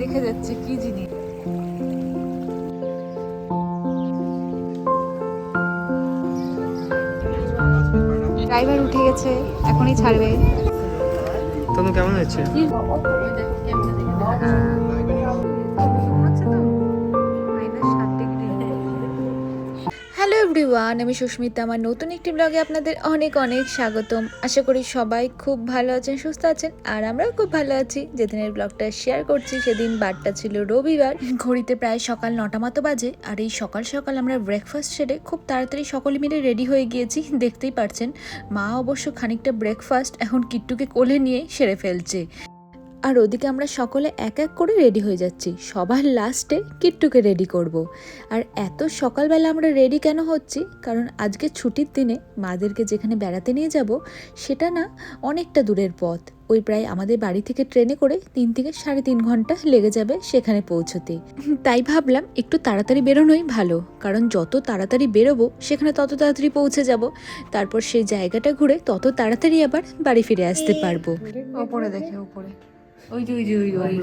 দেখে যাচ্ছে কি জিনিস। ড্রাইভার উঠে গেছে এখনই ছাড়বে। তোমার কেমন হয়েছে? এভরিওয়ান আমি সুস্মিতা, আমার নতুন একটি ব্লগে আপনাদের অনেক অনেক স্বাগতম। আশা করি সবাই খুব ভালো আছেন, সুস্থ আছেন, আর আমরাও খুব ভালো আছি। যেদিনের ব্লগটা শেয়ার করছি, সেদিন বারটা ছিল রবিবার। ঘড়িতে প্রায় সকাল নটা মতো বাজে, আর এই সকাল সকাল আমরা ব্রেকফাস্ট সেরে খুব তাড়াতাড়ি সকলে মিলে রেডি হয়ে গিয়েছি, দেখতেই পারছেন। মা অবশ্য খানিকটা ব্রেকফাস্ট এখন কিট্টুকে কোলে নিয়ে সেরে ফেলছে। আর ওদিকে আমরা সকলে এক এক করে রেডি হয়ে যাচ্ছি। সবার লাস্টে কিট্টুকে রেডি করব। আর এত সকালবেলা আমরা রেডি কেন হচ্ছি? কারণ আজকে ছুটির দিনে মাদেরকে যেখানে বেড়াতে নিয়ে যাব, সেটা না অনেকটা দূরের পথ। ওই প্রায় আমাদের বাড়ি থেকে ট্রেনে করে তিন থেকে সাড়ে তিন ঘণ্টা লেগে যাবে সেখানে পৌঁছতে। তাই ভাবলাম একটু তাড়াতাড়ি বেরোনোই ভালো। কারণ যত তাড়াতাড়ি বেরোবো, সেখানে তত তাড়াতাড়ি পৌঁছে যাব। তারপর সেই জায়গাটা ঘুরে তত তাড়াতাড়ি আবার বাড়ি ফিরে আসতে পারব। ওপরে দেখে, ওপরে। ওই যে ওই যে ওই ওই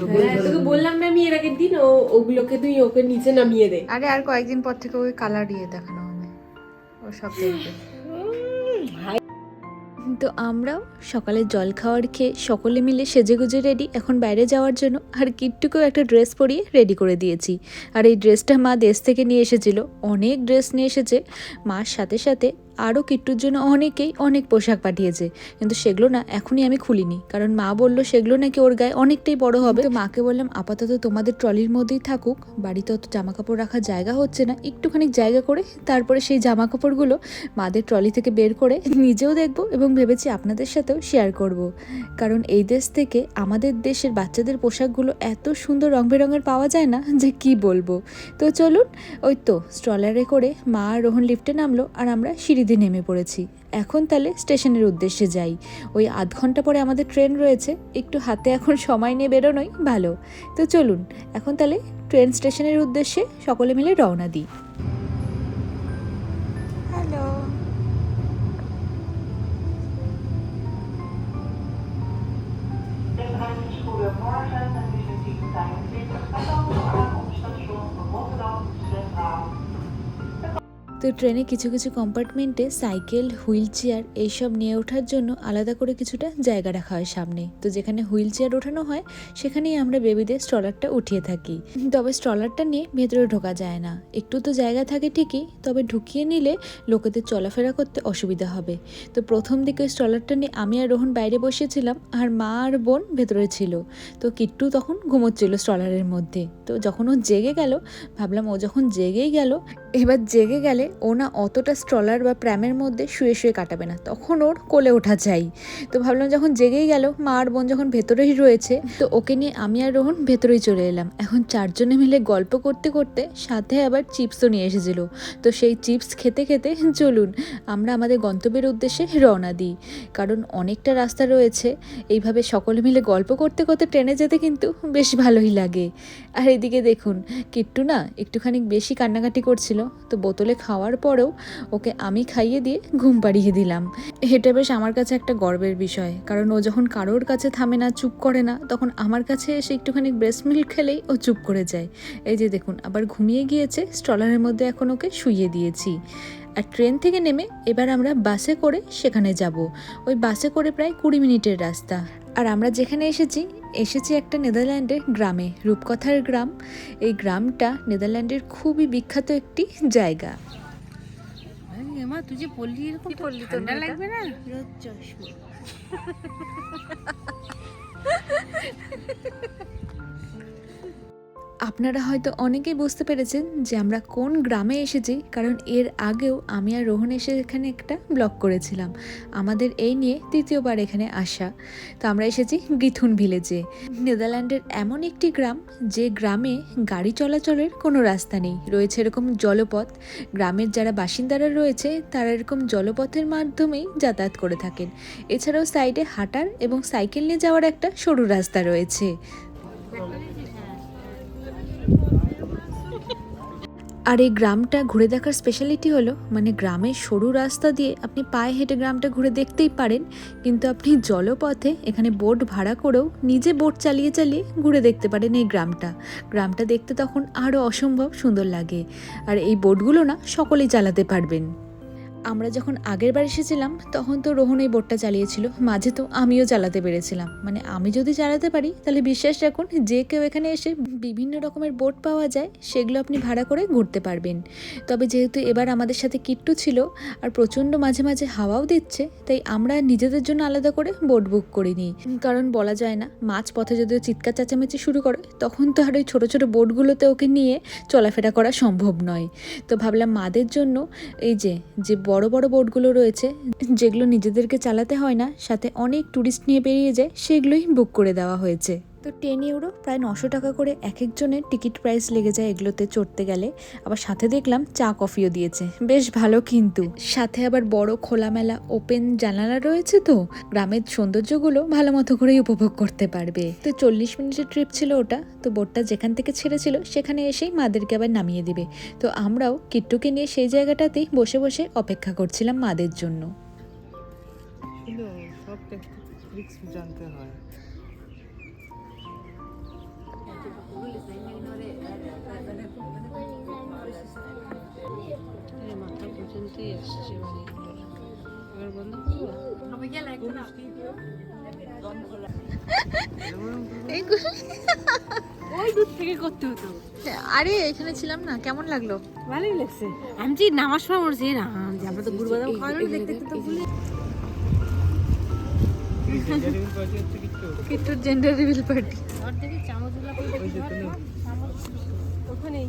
তোকে বললাম না আমি এর আগের দিন ও ওগুলোকে তুই ওকে নিচে নামিয়ে দে। আরে আর কয়েকদিন পর থেকে ওই কালার দিয়ে দেখানো হবে। ও সব দেখবে। তো আমরাও সকালে জল খাওয়ার খেয়ে সকলে মিলে সেজেগুজে রেডি এখন বাইরে যাওয়ার জন্য আর কিট্টুকেও একটা ড্রেস পরিয়ে রেডি করে দিয়েছি। আর এই ড্রেসটা মা দেশ থেকে নিয়ে এসেছিল। অনেক ড্রেস নিয়ে এসেছে। মার সাথে সাথে আরও কিট্টুর জন্য অনেকেই অনেক পোশাক পাঠিয়েছে। কিন্তু সেগুলো না এখনই আমি খুলিনি। কারণ মা বলল, সেগুলো নাকি ওর গায়ে অনেকটাই বড় হবে। তো মাকে বললাম, আপাতত তোমাদের ট্রলির মধ্যেই থাকুক। বাড়িতে অত জামা কাপড় রাখার জায়গা হচ্ছে না। একটুখানি জায়গা করে তারপরে সেই জামা কাপড়গুলো মাদের ট্রলি থেকে বের করে নিজেও দেখব এবং ভেবেছি আপনাদের সাথেও শেয়ার করব। কারণ এই দেশ থেকে আমাদের দেশের বাচ্চাদের পোশাকগুলো এত সুন্দর রং বেরঙের পাওয়া যায় না যে কি বলব। তো চলুন, ওই তো স্ট্রলারে করে মা রোহন লিফটে নামলো আর আমরা সিঁড়ি দিয়ে নেমে পড়েছি। এখন তাহলে স্টেশনের উদ্দেশ্যে যাই। ওই আধ ঘণ্টা পরে আমাদের ট্রেন রয়েছে। একটু হাতে এখন সময় নিয়ে বেরোনোই ভালো। তো চলুন এখন তাহলে ট্রেন স্টেশনের উদ্দেশ্যে সকলে মিলে রওনা দিই। Hello. Goedemorgen, het is een 10.25 en dan Rotterdam Centraal. তো ট্রেনে কিছু কিছু কম্পার্টমেন্টে সাইকেল হুইল চেয়ার এইসব নিয়ে ওঠার জন্য আলাদা করে কিছুটা জায়গা রাখা হয় সামনে। তো যেখানে হুইল চেয়ার ওঠানো হয়, সেখানেই আমরা বেবিদের স্ট্রলারটা উঠিয়ে থাকি। তবে স্ট্রলারটা নিয়ে ভেতরে ঢোকা যায় না। একটু তো জায়গা থাকে ঠিকই, তবে ঢুকিয়ে নিলে লোকেদের চলাফেরা করতে অসুবিধা হবে। তো প্রথম দিকে স্ট্রলারটা নিয়ে আমি আর রোহন বাইরে বসেছিলাম, আর মা আর বোন ভেতরে ছিল। তো কিট্টু তখন ঘুমোচ্ছিল স্ট্রলারের মধ্যে। তো যখন ও জেগে গেল, ভাবলাম ও যখন জেগেই গেল এবার জেগে গেলে ও না অতটা স্ট্রলার বা প্র্যামের মধ্যে শুয়ে শুয়ে কাটাবে না, তখন ওর কোলে ওঠা চাই তো ভাবলাম যখন জেগেই গেল, মা আর বোন যখন ভেতরেই রয়েছে, তো ওকে নিয়ে আমি আর রোহন ভেতরেই চলে এলাম। এখন চারজনে মিলে গল্প করতে করতে সাথে আবার চিপসও নিয়ে এসেছিল। তো সেই চিপস খেতে খেতে চলুন, আমরা আমাদের গন্তব্যের উদ্দেশ্যে রওনা দিই। কারণ অনেকটা রাস্তা রয়েছে, এইভাবে সকলে মিলে গল্প করতে করতে ট্রেনে যেতে কিন্তু বেশ ভালোই লাগে। আর এদিকে দেখুন, কিট্টু না একটুখানি বেশি কান্নাকাটি করছিল। তো বোতলে খাওয়ার পরেও ওকে আমি খাইয়ে দিয়ে ঘুম পাড়িয়ে দিলাম। এটা বেশ আমার কাছে একটা গর্বের বিষয়। কারণ ও যখন কারোর কাছে থামে না, চুপ করে না, তখন আমার কাছে এসে একটুখানি ব্রেস্ট মিল্ক খেলেই ও চুপ করে যায়। এই যে দেখুন, আবার ঘুমিয়ে গিয়েছে স্ট্রলারের মধ্যে এখন ওকে শুইয়ে দিয়েছি। আর ট্রেন থেকে নেমে এবার আমরা বাসে করে সেখানে যাব। ওই বাসে করে প্রায় কুড়ি মিনিটের রাস্তা। আর আমরা যেখানে এসেছি এসেছি একটা নেদারল্যান্ডের গ্রামে রূপকথার গ্রাম। এই গ্রামটা নেদারল্যান্ডের খুবই বিখ্যাত একটি জায়গা। মা তুই যে পড়লি এরকম পড়লি তোর লাগবে না? রোদ চশমা। আপনারা হয়তো অনেকেই বুঝতে পেরেছেন যে আমরা কোন গ্রামে এসেছি, কারণ এর আগেও আমি আর রোহন এসে এখানে একটা ব্লগ করেছিলাম। আমাদের এই নিয়ে তৃতীয়বার এখানে আসা। তো আমরা এসেছি গিথুন ভিলেজে। নেদারল্যান্ডের এমন একটি গ্রাম, যে গ্রামে গাড়ি চলাচলের কোনো রাস্তা নেই। রয়েছে এরকম জলপথ। গ্রামের যারা বাসিন্দারা রয়েছে, তারা এরকম জলপথের মাধ্যমেই যাতায়াত করে থাকেন। এছাড়াও সাইডে হাঁটার এবং সাইকেল নিয়ে যাওয়ার একটা সরু রাস্তা রয়েছে। আর এই গ্রামটা ঘুরে দেখার স্পেশালিটি হলো মানে গ্রামের সরু রাস্তা দিয়ে আপনি পায়ে হেঁটে গ্রামটা ঘুরে দেখতেই পারেন, কিন্তু আপনি জলপথে এখানে বোট ভাড়া করেও নিজে বোট চালিয়ে চালিয়ে ঘুরে দেখতে পারেন এই গ্রামটা। গ্রামটা দেখতে তখন আরও অসম্ভব সুন্দর লাগে। আর এই বোটগুলো না সকলেই চালাতে পারবেন। আমরা যখন আগের বার এসেছিলাম, তখন তো রোহন এই বোটটা চালিয়েছিল। মাঝে তো আমিও চালাতে পেরেছিলাম। মানে আমি যদি চালাতে পারি, তাহলে বিশ্বাস রাখুন, যে কেউ এখানে এসে বিভিন্ন রকমের বোট পাওয়া যায়, সেগুলো আপনি ভাড়া করে ঘুরতে পারবেন। তবে যেহেতু এবার আমাদের সাথে কিট্টু ছিল, আর প্রচণ্ড মাঝে মাঝে হাওয়াও দিচ্ছে, তাই আমরা নিজেদের জন্য আলাদা করে বোট বুক করিনি। কারণ বলা যায় না মাছ পথে যদি চিৎকার চেঁচামেচি শুরু করে, তখন তো আর ওই ছোটো ছোটো বোটগুলোতে ওকে নিয়ে চলাফেরা করা সম্ভব নয়। তো ভাবলাম মাদের জন্য এই যে যে বড় বড় বোটগুলো রয়েছে, যেগুলো নিজেদেরকে চালাতে হয় না, সাথে অনেক ট্যুরিস্ট নিয়ে বেরিয়ে যায়, সেগুলোই বুক করে দেওয়া হয়েছে। তো টেন ইউরো প্রায় নশো টাকা করে এক একজনের টিকিট প্রাইস লেগে যায় এগুলোতে চড়তে গেলে। আবার সাথে দেখলাম চা, কফিও দিয়েছে। বেশ ভালো কিন্তু। সাথে আবার বড় খোলামেলা ওপেন জানালা রয়েছে তো। গ্রামের সৌন্দর্যগুলো ভালো মতো করেই উপভোগ করতে পারবে। তো চল্লিশ মিনিটের ট্রিপ ছিল ওটা। তো বোটটা যেখান থেকে ছেড়েছিল সেখানে এসেই মাদেরকে আবার নামিয়ে দিবে। তো আমরাও কিট্টুকে নিয়ে সেই জায়গাটাতেই বসে বসে অপেক্ষা করছিলাম মাদের জন্য। জানতে হয়। মাথা মানে এবার বন্ধ আরে এখানে ছিলাম না কেমন লাগল ভালোই লাগছে আমি যে নামার মনে হচ্ছে আমরা তো বাদাম খাওয়ানো দেখতে তো ভুলে কিট্টুর জেন্ডার রিভিল পার্টি ওখানেই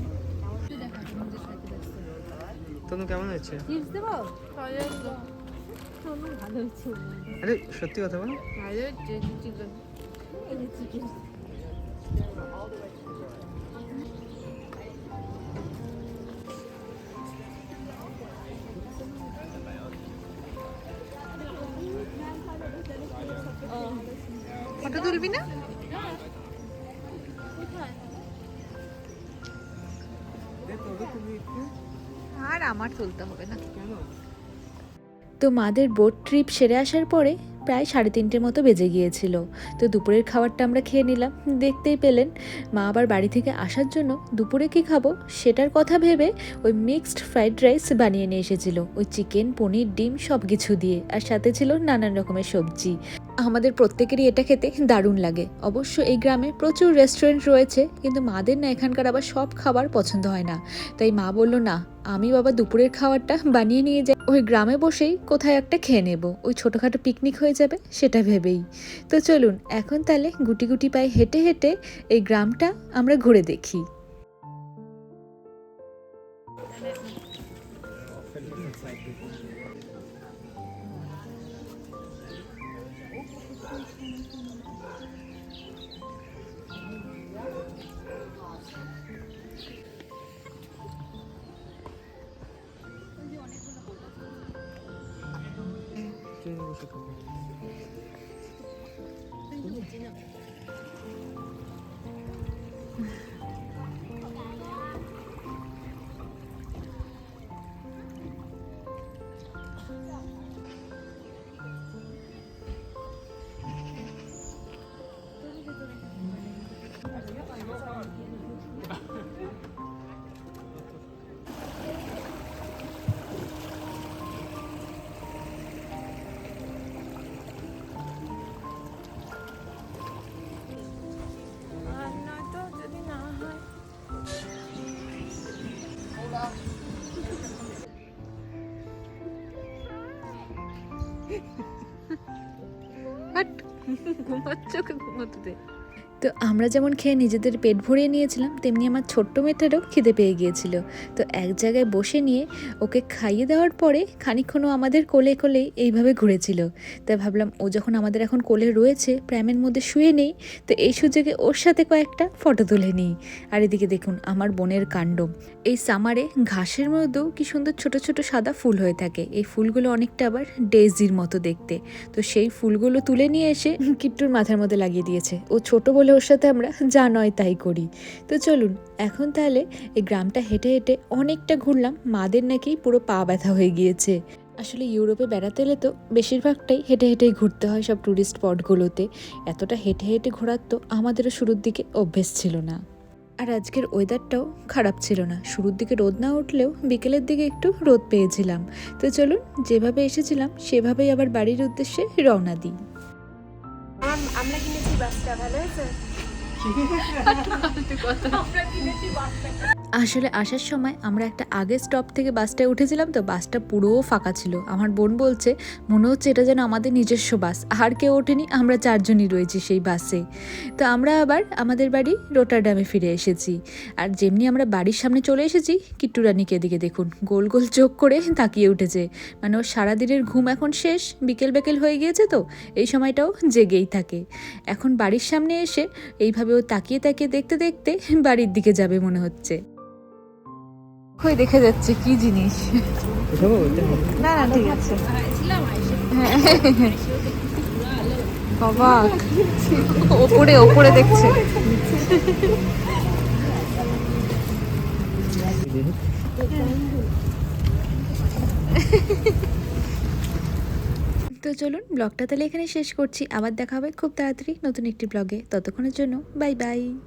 তনু কেমন হয়েছে? চিপস দেবো ভালো আরে সত্যি কথা বলো। ভালো হচ্ছে ফটো তুলবি না? আর আমার তুলতে হবে না। তো মাদের বোট ট্রিপ সেরে আসার পরে প্রায় সাড়ে তিনটের মতো বেজে গিয়েছিল। তো দুপুরের খাবারটা আমরা খেয়ে নিলাম। দেখতেই পেলেন। মা আবার বাড়ি থেকে আসার জন্য দুপুরে কি খাব সেটার কথা ভেবে ওই মিক্সড ফ্রাইড রাইস বানিয়ে নিয়ে এসেছিল। ওই চিকেন, পনির, ডিম সব কিছু দিয়ে। আর সাথে ছিল নানান রকমের সবজি। আমাদের প্রত্যেকেরই এটা খেতে দারুণ লাগে। অবশ্য এই গ্রামে প্রচুর রেস্টুরেন্ট রয়েছে, কিন্তু মাদের না এখানকার আবার সব খাবার পছন্দ হয় না। তাই মা বলল, না আমি বাবা দুপুরের খাবারটা বানিয়ে নিয়ে যাই। ওই গ্রামে বসেই কোথায় একটা খেয়ে নেব। ওই ছোটোখাটো পিকনিক হয়ে যাবে, সেটা ভেবেই। তো চলুন, এখন তাহলে গুটি গুটি পায়ে হেঁটে হেঁটে এই গ্রামটা আমরা ঘুরে দেখি। enough. ঘুমাচ্ছ ঘুমোতে দে তো আমরা যেমন খেয়ে নিজেদের পেট ভরিয়ে নিয়েছিলাম, তেমনি আমার ছোট্ট মেয়েটারও খিদে পেয়ে গিয়েছিল। তো এক জায়গায় বসে নিয়ে ওকে খাইয়ে দেওয়ার পরে খানিকক্ষণও আমাদের কোলে কোলেই এইভাবে ঘুরেছিল। তাই ভাবলাম ও যখন আমাদের এখন কোলে রয়েছে প্র্যামের মধ্যে শুয়ে নেই, তো এই সুযোগে ওর সাথে কয়েকটা ফটো তুলে নিই। আর এদিকে দেখুন আমার বোনের কাণ্ড। এই সামারে ঘাসের মধ্যেও কি সুন্দর ছোট ছোট সাদা ফুল হয়ে থাকে। এই ফুলগুলো অনেকটা আবার ডেজির মতো দেখতে। তো সেই ফুলগুলো তুলে নিয়ে এসে কিট্টুর মাথার মধ্যে লাগিয়ে দিয়েছে। ও ছোট বলে তাহলে ওর সাথে আমরা যা নয় তাই করি। তো চলুন, এখন তাহলে এই গ্রামটা হেঁটে হেঁটে অনেকটা ঘুরলাম, মাদের নাকি পুরো পা ব্যথা হয়ে গিয়েছে। আসলে ইউরোপে বেড়াতে এলে তো বেশিরভাগটাই হেঁটে হেঁটেই ঘুরতে হয় সব ট্যুরিস্ট স্পটগুলোতে এতটা হেঁটে হেঁটে ঘোরার তো আমাদেরও শুরুর দিকে অভ্যেস ছিল না। আর আজকের ওয়েদারটাও খারাপ ছিল না। শুরুর দিকে রোদ না উঠলেও বিকেলের দিকে একটু রোদ পেয়েছিলাম। তো চলুন, যেভাবে এসেছিলাম, সেভাবেই আবার বাড়ির উদ্দেশ্যে রওনা দিই। আমরা কিনেছি বাসটা ভালো হয়েছে? আসলে আসার সময় আমরা একটা আগের স্টপ থেকে বাসটায় উঠেছিলাম তো বাসটা পুরোও ফাঁকা ছিল। আমার বোন বলছে, মনে হচ্ছে এটা যেন আমাদের নিজস্ব বাস আর কেউ ওঠেনি, আমরা চারজনই রয়েছি সেই বাসে তো আমরা আবার আমাদের বাড়ি রোটারডামে ফিরে এসেছি। আর যেমনি আমরা বাড়ির সামনে চলে এসেছি কিট্টু রানীকে এদিকে দেখুন, গোল গোল চোখ করে তাকিয়ে উঠেছে। মানে ওর সারাদিনের ঘুম এখন শেষ, বিকেল বিকেল হয়ে গিয়েছে তো, এই সময়টাও জেগেই থাকে। এখন বাড়ির সামনে এসে এইভাবে ও তাকিয়ে তাকিয়ে দেখতে দেখতে বাড়ির দিকে যাবে মনে হচ্ছে। কই দেখে যাচ্ছে কি জিনিস? না না ঠিক আছে। অবাক ওপরে ওপরে দেখছে। তো চলুন ব্লগটা তাহলে এখানে শেষ করছি। আবার দেখা হবে খুব তাড়াতাড়ি নতুন একটি ব্লগে। ততক্ষণের জন্য বাই বাই।